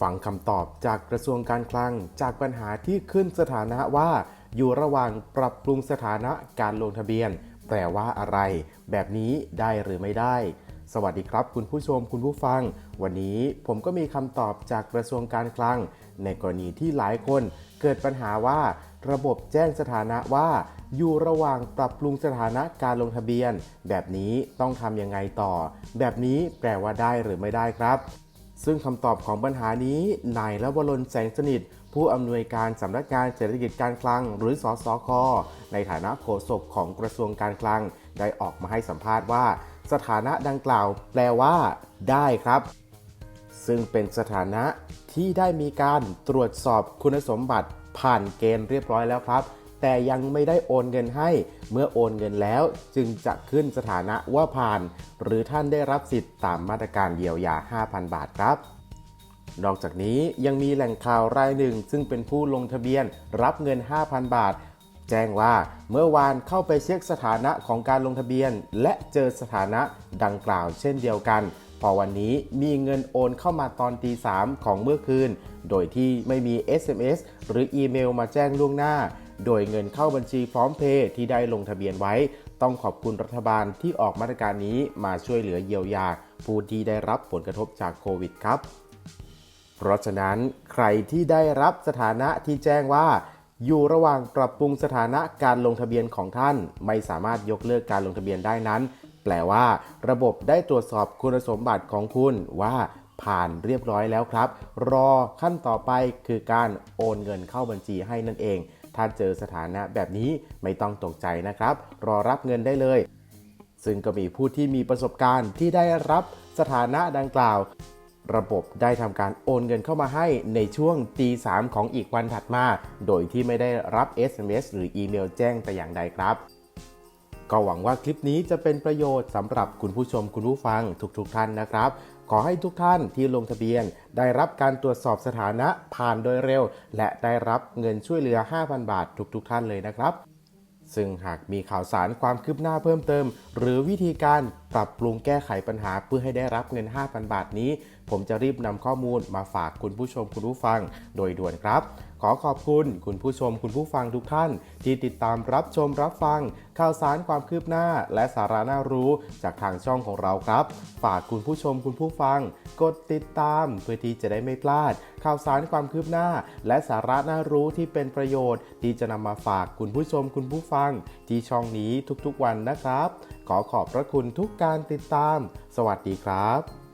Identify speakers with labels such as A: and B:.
A: ฟังคำตอบจากกระทรวงการคลัง จากปัญหาที่ขึ้นสถานะว่า อยู่ระหว่างปรับปรุงสถานะการลงทะเบียน แปลว่าอะไร แบบนี้ได้หรือไม่ได้ สวัสดีครับ คุณผู้ชมคุณผู้ฟัง วันนี้ผมก็มีคำตอบจากกระทรวงการคลัง ในกรณีที่หลายคนเกิดปัญหาว่า ระบบแจ้งสถานะว่า อยู่ระหว่างปรับปรุงสถานะการลงทะเบียน แบบนี้ต้องทำยังไงต่อ แบบนี้แปลว่าได้หรือไม่ได้ครับ ซึ่งคำตอบของปัญหานี้นายละวรนแสงสนิท ผู้อำนวยการสำนักงานเศรษฐกิจการคลัง หรือสสคในฐานะโฆษกของกระทรวงการคลัง ได้ออกมาให้สัมภาษณ์ว่า สถานะดังกล่าวแปลว่า ได้ครับ ซึ่งเป็นสถานะที่ได้มีการตรวจสอบคุณสมบัติผ่านเกณฑ์เรียบร้อยแล้วครับ แต่ยังไม่ได้โอนเงินให้ เมื่อโอนเงินแล้วจึงจะขึ้นสถานะว่าผ่าน หรือท่านได้รับสิทธิ์ตามมาตรการเยียวยา 5,000 บาทครับนอกจากนี้ยังมีแหล่งข่าวรายหนึ่ง ซึ่งเป็นผู้ลงทะเบียนรับเงิน 5,000 บาท แจ้งว่าเมื่อวานเข้าไปเช็คสถานะของการลงทะเบียน และเจอสถานะดังกล่าวเช่นเดียวกัน พอวันนี้มีเงินโอนเข้ามาตอนตีสามของเมื่อคืน โดยที่ไม่มี SMS หรืออีเมลมาแจ้งล่วงหน้า โดยเงินเข้าบัญชีพร้อมเพย์ที่ได้ลงทะเบียนไว้ ต้องขอบคุณรัฐบาลที่ออกมาตรการนี้มาช่วยเหลือเยียวยา ผู้ที่ได้รับผลกระทบจากโควิดครับ เพราะฉะนั้นใครที่ได้รับสถานะที่แจ้งว่าอยู่ระหว่างปรับปรุงสถานะการลงทะเบียนของท่าน ไม่สามารถยกเลิกการลงทะเบียนได้นั้น แปลว่า ระบบได้ตรวจสอบคุณสมบัติของคุณว่าผ่านเรียบร้อยแล้วครับ รอขั้นต่อไปคือการโอนเงินเข้าบัญชีให้นั่นเอง ถ้าเจอสถานะแบบนี้ไม่ต้องตกใจนะครับ รอรับเงินได้เลย ซึ่งก็มีผู้ที่มีประสบการณ์ที่ได้รับสถานะดังกล่าว ระบบได้ทำการโอนเงินเข้ามาให้ในช่วงตีสามของอีกวันถัดมา โดยที่ไม่ได้รับ SMS หรืออีเมลแจ้งแต่อย่างใดครับก็หวังว่าคลิปนี้จะเป็นประโยชน์สำหรับคุณผู้ชมคุณผู้ฟังทุกๆทท่านนะครับ ขอให้ทุกท่านที่ลงทะเบียน ได้รับการตรวจสอบสถานะผ่านโดยเร็ว และได้รับเงินช่วยเหลือ 5,000 บาททุกๆทท่านเลยนะครับ ซึ่งหากมีข่าวสารความคืบหน้าเพิ่มเติม หรือวิธีการปรับปรุงแก้ไขปัญหาเพื่อให้ได้รับเงิน 5,000 บาทนี้ ผมจะรีบนำข้อมูลมาฝากคุณผู้ชมคุณผู้ฟังโดยด่วนครับขอขอบคุณคุณผู้ชมคุณผู้ฟังทุกท่าน ที่ติดตามรับชมรับฟัง ข่าวสารความคืบหน้า และสาระน่ารู้จากทางช่องของเราครับ ฝากคุณผู้ชมคุณผู้ฟัง กดติดตามเพื่อที่จะได้ไม่พลาด ข่าวสารความคืบหน้า และสาระน่ารู้ที่เป็นประโยชน์ ที่จะนำมาฝากคุณผู้ชมคุณผู้ฟัง ที่ช่องนี้ทุกๆวันนะครับ ขอขอบพระคุณทุกการติดตาม สวัสดีครับ